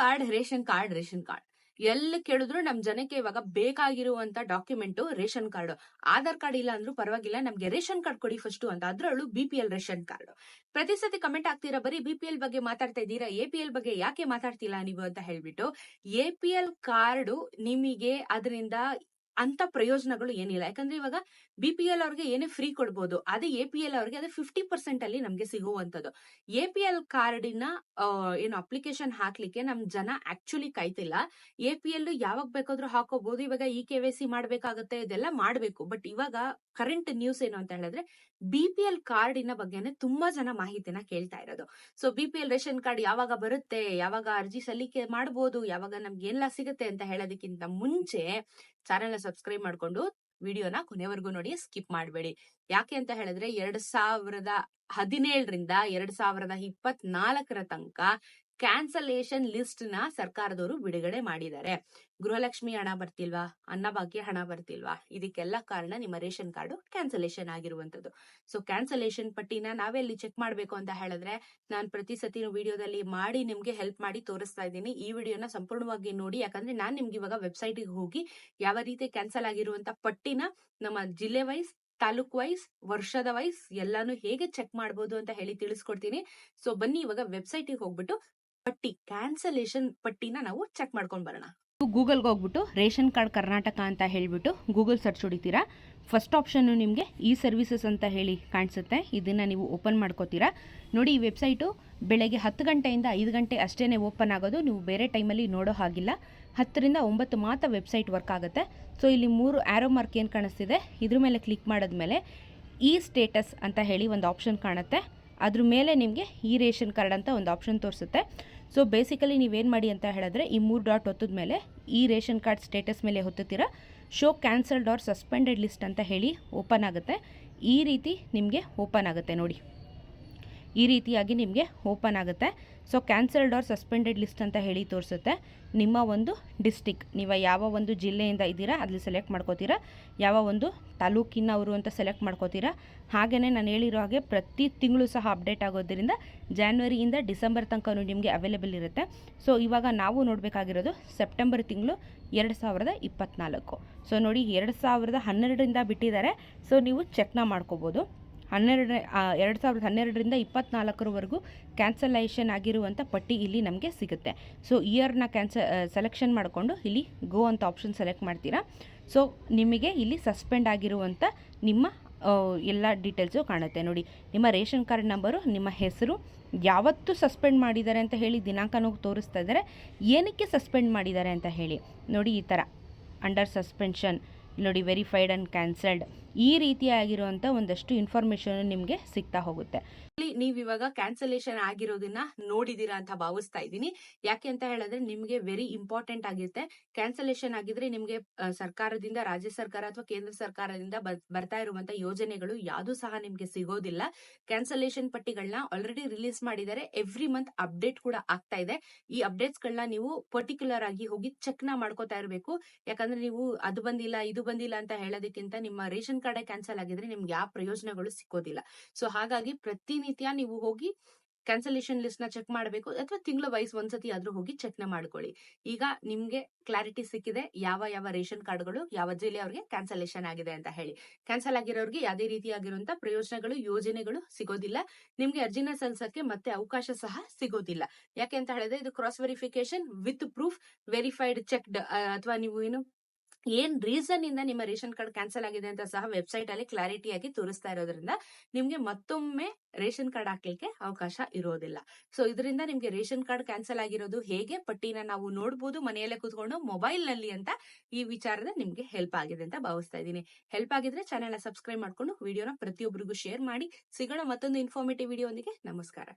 Card, ration card ration card. ಎಲ್ಲಿ ಕೇಳಿದ್ರು ನಮ್ ಜನಕ್ಕೆ ಇವಾಗ ಬೇಕಾಗಿರುವಂತ document ration card. Aadhaar card ಇಲ್ಲ ಅಂದ್ರೂ ಪರವಾಗಿಲ್ಲ, ನಮ್ಗೆ ರೇಷನ್ ಕಾರ್ಡ್ ಕೊಡಿ ಫಸ್ಟ್ ಅಂತ. ಅದ್ರಲ್ಲೂ B P L ration card. ಪ್ರತಿ ಸತಿ ಕಮೆಂಟ್ ಆಗ್ತೀರಾ ಬರೀ ಬಿ ಪಿ ಎಲ್ ಬಗ್ಗೆ ಮಾತಾಡ್ತಾ ಇದ್ದೀರಾ? ಎ ಪಿ ಎಲ್ ಬಗ್ಗೆ ಯಾಕೆ ಮಾತಾಡ್ತಿಲ್ಲ ನೀವು ಅಂತ ಹೇಳ್ಬಿಟ್ಟು ಎ ಪಿ ಎಲ್ ಕಾರ್ಡ್ ನಿಮಗೆ ಅದರಿಂದ ಅಂತ ಪ್ರಯೋಜನಗಳು ಏನಿಲ್ಲ. ಯಾಕಂದ್ರೆ ಇವಾಗ ಬಿ ಪಿ ಎಲ್ ಅವ್ರಿಗೆ ಏನೇ ಫ್ರೀ ಕೊಡ್ಬೋದು, ಅದೇ ಎ ಪಿ ಎಲ್ ಅವ್ರಿಗೆ ಅದೇ ಫಿಫ್ಟಿ ಪರ್ಸೆಂಟ್ ಅಲ್ಲಿ ನಮ್ಗೆ ಸಿಗುವಂತದ್ದು ಎ ಪಿ ಎಲ್ ಕಾರ್ಡಿನ ಏನು ಅಪ್ಲಿಕೇಶನ್ ಹಾಕ್ಲಿಕ್ಕೆ ನಮ್ ಜನ ಆಕ್ಚುಲಿ ಕಾಯ್ತಿಲ್ಲ. ಎ ಪಿ ಎಲ್ ಯಾವಾಗ ಬೇಕಾದ್ರೂ ಹಾಕೋಬಹುದು ಇವಾಗ ಇ ಕೆ ವೈ ಸಿ ಮಾಡ್ಬೇಕಾಗತ್ತೆ, ಇದೆಲ್ಲ ಮಾಡ್ಬೇಕು. ಬಟ್ ಇವಾಗ ಕರೆಂಟ್ ನ್ಯೂಸ್ ಏನು ಅಂತ ಹೇಳಿದ್ರೆ ಬಿ ಪಿ ಎಲ್ ಕಾರ್ಡಿನ ಬಗ್ಗೆನೆ ತುಂಬಾ ಜನ ಮಾಹಿತಿನ ಕೇಳ್ತಾ ಇರೋದು. So B P L ration card ಯಾವಾಗ ಬರುತ್ತೆ, ಯಾವಾಗ ಅರ್ಜಿ ಸಲ್ಲಿಕೆ ಮಾಡಬಹುದು ಯಾವಾಗ ನಮ್ಗೆ ಎಲ್ಲ ಸಿಗುತ್ತೆ ಅಂತ ಹೇಳೋದಕ್ಕಿಂತ ಮುಂಚೆ ಚಾನೆಲ್ನ ಸಬ್ಸ್ಕ್ರೈಬ್ ಮಾಡ್ಕೊಂಡು ವಿಡಿಯೋನ ಕೊನೆವರೆಗೂ ನೋಡಿ ಸ್ಕಿಪ್ ಮಾಡಬೇಡಿ. ಯಾಕೆ ಅಂತ ಹೇಳಿದ್ರೆ, ಎರಡ್ ಸಾವಿರದ ಹದಿನೇಳರಿಂದ ಎರಡ್ ಸಾವಿರದ ಇಪ್ಪತ್ನಾಲ್ಕರ ತನಕ ಕ್ಯಾನ್ಸಲೇಷನ್ ಲಿಸ್ಟ್ನ ಸರ್ಕಾರದವರು ಬಿಡುಗಡೆ ಮಾಡಿದ್ದಾರೆ. ಗೃಹಲಕ್ಷ್ಮಿ ಹಣ ಬರ್ತಿಲ್ವಾ? ಅನ್ನಭಾಗ್ಯ ಹಣ ಬರ್ತಿಲ್ವಾ? ಇದಕ್ಕೆಲ್ಲ ಕಾರಣ ನಿಮ್ಮ ರೇಷನ್ ಕಾರ್ಡ್ ಕ್ಯಾನ್ಸಲೇಷನ್ ಆಗಿರುವಂತದ್ದು ಸೊ ಕ್ಯಾನ್ಸಲೇಷನ್ ಪಟ್ಟಿನ ನಾವೆಲ್ಲಿ ಚೆಕ್ ಮಾಡಬೇಕು ಅಂತ ಹೇಳಿದ್ರೆ, ನಾನು ಪ್ರತಿ ಸತಿ ವಿಡಿಯೋದಲ್ಲಿ ಮಾಡಿ ನಿಮ್ಗೆ ಹೆಲ್ಪ್ ಮಾಡಿ ತೋರಿಸ್ತಾ ಇದ್ದೀನಿ. ಈ ವಿಡಿಯೋನ ಸಂಪೂರ್ಣವಾಗಿ ನೋಡಿ, ಯಾಕಂದ್ರೆ ನಾನು ನಿಮ್ಗೆ ಇವಾಗ ವೆಬ್ಸೈಟ್ ಹೋಗಿ ಯಾವ ರೀತಿ ಕ್ಯಾನ್ಸಲ್ ಆಗಿರುವಂತ ಪಟ್ಟಿನ ನಮ್ಮ ಜಿಲ್ಲೆ ವೈಸ್ ತಾಲೂಕ್ ವೈಸ್ ವರ್ಷದ ವೈಸ್ ಎಲ್ಲಾನು ಹೇಗೆ ಚೆಕ್ ಮಾಡಬಹುದು ಅಂತ ಹೇಳಿ ತಿಳಿಸ್ಕೊಡ್ತೀನಿ. ಸೊ ಬನ್ನಿ ಇವಾಗ ವೆಬ್ಸೈಟ್ ಹೋಗ್ಬಿಟ್ಟು ಪಟ್ಟಿ ಕ್ಯಾನ್ಸಲೇಷನ್ ಪಟ್ಟಿನ ನಾವು ಚೆಕ್ ಮಾಡ್ಕೊಂಡು ಬರೋಣ. ಗೂಗಲ್ಗೆ ಹೋಗ್ಬಿಟ್ಟು ರೇಷನ್ ಕಾರ್ಡ್ ಕರ್ನಾಟಕ ಅಂತ ಹೇಳಿಬಿಟ್ಟು ಗೂಗಲ್ ಸರ್ಚ್ ಹೊಡಿತೀರಾ? ಫಸ್ಟ್ ಆಪ್ಷನ್ನು ನಿಮಗೆ ಇ ಸರ್ವಿಸಸ್ ಅಂತ ಹೇಳಿ ಕಾಣಿಸುತ್ತೆ. ಇದನ್ನು ನೀವು ಓಪನ್ ಮಾಡ್ಕೋತೀರಾ? ನೋಡಿ, ಈ ವೆಬ್ಸೈಟು ಬೆಳಗ್ಗೆ ಹತ್ತು ಗಂಟೆಯಿಂದ ಐದು ಗಂಟೆ ಅಷ್ಟೇ ಓಪನ್ ಆಗೋದು. ನೀವು ಬೇರೆ ಟೈಮಲ್ಲಿ ನೋಡೋ ಹಾಗಿಲ್ಲ. ಹತ್ತರಿಂದ ಒಂಬತ್ತು ಮಾತ್ರ ವೆಬ್ಸೈಟ್ ವರ್ಕ್ ಆಗುತ್ತೆ. ಸೊ ಇಲ್ಲಿ ಮೂರು ಆ್ಯರೋ ಮಾರ್ಕ್ ಏನು ಕಾಣಿಸ್ತಿದೆ? ಇದ್ರ ಮೇಲೆ ಕ್ಲಿಕ್ ಮಾಡಿದ್ಮೇಲೆ ಇ ಸ್ಟೇಟಸ್ ಅಂತ ಹೇಳಿ ಒಂದು ಆಪ್ಷನ್ ಕಾಣುತ್ತೆ. ಅದ್ರ ಮೇಲೆ ನಿಮಗೆ ಈ ರೇಷನ್ ಕಾರ್ಡ್ ಅಂತ ಒಂದು ಆಪ್ಷನ್ ತೋರಿಸುತ್ತೆ. ಸೊ ಬೇಸಿಕಲಿ ನೀವೇನು ಮಾಡಿ ಅಂತ ಹೇಳಿದ್ರೆ ಈ ಮೂರು ಡಾಟ್ ಒತ್ತದ ಮೇಲೆ ಈ ರೇಷನ್ ಕಾರ್ಡ್ ಸ್ಟೇಟಸ್ ಮೇಲೆ ಹೊತ್ತುತ್ತೀರಾ show cancelled or suspended list ಅಂತ ಹೇಳಿ ಓಪನ್ ಆಗುತ್ತೆ. ಈ ರೀತಿ ನಿಮಗೆ ಓಪನ್ ಆಗುತ್ತೆ ನೋಡಿ. ಈ ರೀತಿಯಾಗಿ ನಿಮಗೆ ಓಪನ್ ಆಗುತ್ತೆ. So cancelled or suspended list ಅಂತ ಹೇಳಿ ತೋರಿಸುತ್ತೆ. ನಿಮ್ಮ ಒಂದು ಡಿಸ್ಟಿಕ್ ನೀವು ಯಾವ ಒಂದು ಜಿಲ್ಲೆಯಿಂದ ಇದ್ದೀರಾ, ಅಲ್ಲಿ ಸೆಲೆಕ್ಟ್ ಮಾಡ್ಕೋತೀರಾ, ಯಾವ ಒಂದು ತಾಲೂಕಿನವರು ಅಂತ ಸೆಲೆಕ್ಟ್ ಮಾಡ್ಕೋತೀರಾ ಹಾಗೆಯೇ ನಾನು ಹೇಳಿರೋ ಹಾಗೆ ಪ್ರತಿ ತಿಂಗಳು ಸಹ ಅಪ್ಡೇಟ್ ಆಗೋದ್ರಿಂದ ಜಾನ್ವರಿಯಿಂದ ಡಿಸೆಂಬರ್ ತನಕ ನಿಮಗೆ ಅವೈಲೇಬಲ್ ಇರುತ್ತೆ. ಸೊ ಇವಾಗ ನಾವು ನೋಡಬೇಕಾಗಿರೋದು ಸೆಪ್ಟೆಂಬರ್ ತಿಂಗಳು ಎರಡು ಸಾವಿರದ ಇಪ್ಪತ್ತ್ನಾಲ್ಕು ಸೊ ನೋಡಿ, ಎರಡು ಸಾವಿರದ ಹನ್ನೆರಡರಿಂದ ಬಿಟ್ಟಿದ್ದಾರೆ. ಸೊ ನೀವು ಚೆಕ್ನ ಮಾಡ್ಕೋಬೋದು. ಹನ್ನೆರಡು ಎರಡು ಸಾವಿರದ ಹನ್ನೆರಡರಿಂದ ಇಪ್ಪತ್ತ್ನಾಲ್ಕರವರೆಗೂ ಕ್ಯಾನ್ಸಲೇಷನ್ ಆಗಿರುವಂಥ ಪಟ್ಟಿ ಇಲ್ಲಿ ನಮಗೆ ಸಿಗುತ್ತೆ. ಸೊ ಇಯರ್ನ ಕ್ಯಾನ್ಸ ಸೆಲೆಕ್ಷನ್ ಮಾಡಿಕೊಂಡು ಇಲ್ಲಿ ಗೋ ಅಂತ ಆಪ್ಷನ್ ಸೆಲೆಕ್ಟ್ ಮಾಡ್ತೀರಾ. ಸೊ ನಿಮಗೆ ಇಲ್ಲಿ ಸಸ್ಪೆಂಡ್ ಆಗಿರುವಂಥ ನಿಮ್ಮ ಎಲ್ಲ ಡೀಟೇಲ್ಸು ಕಾಣುತ್ತೆ. ನೋಡಿ, ನಿಮ್ಮ ರೇಷನ್ ಕಾರ್ಡ್ ನಂಬರು ನಿಮ್ಮ ಹೆಸರು, ಯಾವತ್ತು ಸಸ್ಪೆಂಡ್ ಮಾಡಿದ್ದಾರೆ ಅಂತ ಹೇಳಿ ದಿನಾಂಕನೂ ತೋರಿಸ್ತಾ ಇದ್ದಾರೆ. ಏನಕ್ಕೆ ಸಸ್ಪೆಂಡ್ ಮಾಡಿದ್ದಾರೆ ಅಂತ ಹೇಳಿ. ನೋಡಿ, ಈ ಥರ ಅಂಡರ್ ಸಸ್ಪೆನ್ಷನ್ ನೋಡಿ ವೆರಿಫೈಡ್ ಆ್ಯಂಡ್ ಕ್ಯಾನ್ಸಲ್ಡ್ ಈ ರೀತಿಯಾಗಿರುವಂಥ ಒಂದಷ್ಟು ಇನ್ಫಾರ್ಮೇಶನ್ ನಿಮಗೆ ಸಿಗ್ತಾ ಹೋಗುತ್ತೆ. ನೀವ್ ಇವಾಗ ಕ್ಯಾನ್ಸಲೇಷನ್ ಆಗಿರೋದನ್ನ ನೋಡಿದೀರಾ ಅಂತ ಭಾವಿಸ್ತಾ ಇದ್ದೀನಿ. ಯಾಕೆ ಅಂತ ಹೇಳಿದ್ರೆ ನಿಮ್ಗೆ ವೆರಿ ಇಂಪಾರ್ಟೆಂಟ್ ಆಗಿರುತ್ತೆ. ಕ್ಯಾನ್ಸಲೇಷನ್ ಆಗಿದ್ರೆ ನಿಮ್ಗೆ ಸರ್ಕಾರದಿಂದ, ರಾಜ್ಯ ಸರ್ಕಾರ ಅಥವಾ ಕೇಂದ್ರ ಸರ್ಕಾರದಿಂದ ಬರ್ತಾ ಇರುವಂತ ಯೋಜನೆಗಳು ಯಾವುದು ಸಹ ನಿಮ್ಗೆ ಸಿಗೋದಿಲ್ಲ. ಕ್ಯಾನ್ಸಲೇಷನ್ ಪಟ್ಟಿಗಳನ್ನ ಆಲ್ರೆಡಿ ರಿಲೀಸ್ ಮಾಡಿದ್ದಾರೆ ಎವ್ರಿ ಮಂತ್ ಅಪ್ಡೇಟ್ ಕೂಡ ಆಗ್ತಾ ಇದೆ. ಈ ಅಪ್ಡೇಟ್ಸ್ ಗಳನ್ನ ನೀವು ಪರ್ಟಿಕ್ಯುಲರ್ ಆಗಿ ಹೋಗಿ ಚೆಕ್ನ ಮಾಡ್ಕೋತಾ ಇರಬೇಕು. ಯಾಕಂದ್ರೆ ನೀವು ಅದು ಬಂದಿಲ್ಲ, ಇದು ಬಂದಿಲ್ಲ ಅಂತ ಹೇಳೋದಕ್ಕಿಂತ ನಿಮ್ಮ ರೇಷನ್ ಕಾರ್ಡ್ ಕ್ಯಾನ್ಸಲ್ ಆಗಿದ್ರೆ ನಿಮ್ಗೆ ಯಾವ ಪ್ರಯೋಜನಗಳು ಸಿಕ್ಕೋದಿಲ್ಲ. ಸೊ ಹಾಗಾಗಿ ಪ್ರತಿನಿತ್ಯ ನೀವು ಹೋಗಿ ಕ್ಯಾನ್ಸಲೇಷನ್ ಲಿಸ್ಟ್ನ ಚೆಕ್ ಮಾಡಬೇಕು ಅಥವಾ ತಿಂಗಳ ವೈಸ್ ಒಂದ್ಸತಿ ಆದ್ರೂ ಹೋಗಿ ಚೆಕ್ನ ಮಾಡ್ಕೊಳ್ಳಿ. ಈಗ ನಿಮ್ಗೆ ಕ್ಲಾರಿಟಿ ಸಿಕ್ಕಿದೆ, ಯಾವ ಯಾವ ರೇಷನ್ ಕಾರ್ಡ್ಗಳು ಯಾವ ಜಿಲ್ಲೆ ಅವ್ರಿಗೆ ಕ್ಯಾನ್ಸಲೇಷನ್ ಆಗಿದೆ ಅಂತ ಹೇಳಿ. ಕ್ಯಾನ್ಸಲ್ ಆಗಿರೋರಿಗೆ ಯಾವುದೇ ರೀತಿಯಾಗಿರುವಂತ ಪ್ರಯೋಜನಗಳು, ಯೋಜನೆಗಳು ಸಿಗೋದಿಲ್ಲ. ನಿಮ್ಗೆ ಅರ್ಜಿನ ಸಲ್ಲಿಸಕ್ಕೆ ಮತ್ತೆ ಅವಕಾಶ ಸಹ ಸಿಗೋದಿಲ್ಲ. ಯಾಕೆ ಅಂತ ಹೇಳಿದ್ರೆ ಇದು cross verification with proof verified checked ಅಥವಾ ನೀವು ಏನು ಏನ್ ರೀಸನ್ ಇಂದ ನಿಮ್ಮ ರೇಷನ್ ಕಾರ್ಡ್ ಕ್ಯಾನ್ಸಲ್ ಆಗಿದೆ ಅಂತ ಸಹ ವೆಬ್ಸೈಟ್ ಅಲ್ಲಿ ಕ್ಲಾರಿಟಿ ಆಗಿ ತೋರಿಸ್ತಾ ಇರೋದ್ರಿಂದ ನಿಮ್ಗೆ ಮತ್ತೊಮ್ಮೆ ರೇಷನ್ ಕಾರ್ಡ್ ಹಾಕ್ಲಿಕ್ಕೆ ಅವಕಾಶ ಇರೋದಿಲ್ಲ. ಸೊ ಇದರಿಂದ ನಿಮ್ಗೆ ರೇಷನ್ ಕಾರ್ಡ್ ಕ್ಯಾನ್ಸಲ್ ಆಗಿರೋದು ಹೇಗೆ, ಪಟ್ಟಿನ ನಾವು ನೋಡಬಹುದು ಮನೆಯಲ್ಲೇ ಕೂತ್ಕೊಂಡು ಮೊಬೈಲ್ನಲ್ಲಿ ಅಂತ ಈ ವಿಚಾರದ ನಿಮ್ಗೆ ಹೆಲ್ಪ್ ಆಗಿದೆ ಅಂತ ಭಾವಿಸ್ತಾ ಇದ್ದೀನಿ. ಹೆಲ್ಪ್ ಆಗಿದ್ರೆ ಚಾನೆಲ್ ಸಬ್ಸ್ಕ್ರೈಬ್ ಮಾಡ್ಕೊಂಡು ವಿಡಿಯೋನ ಪ್ರತಿಯೊಬ್ಬರಿಗೂ ಶೇರ್ ಮಾಡಿ, ಸಿಗೋಣ ಮತ್ತೊಂದು ಇನ್ಫಾರ್ಮೇಟಿವ್ ವಿಡಿಯೋ ನಮಸ್ಕಾರ.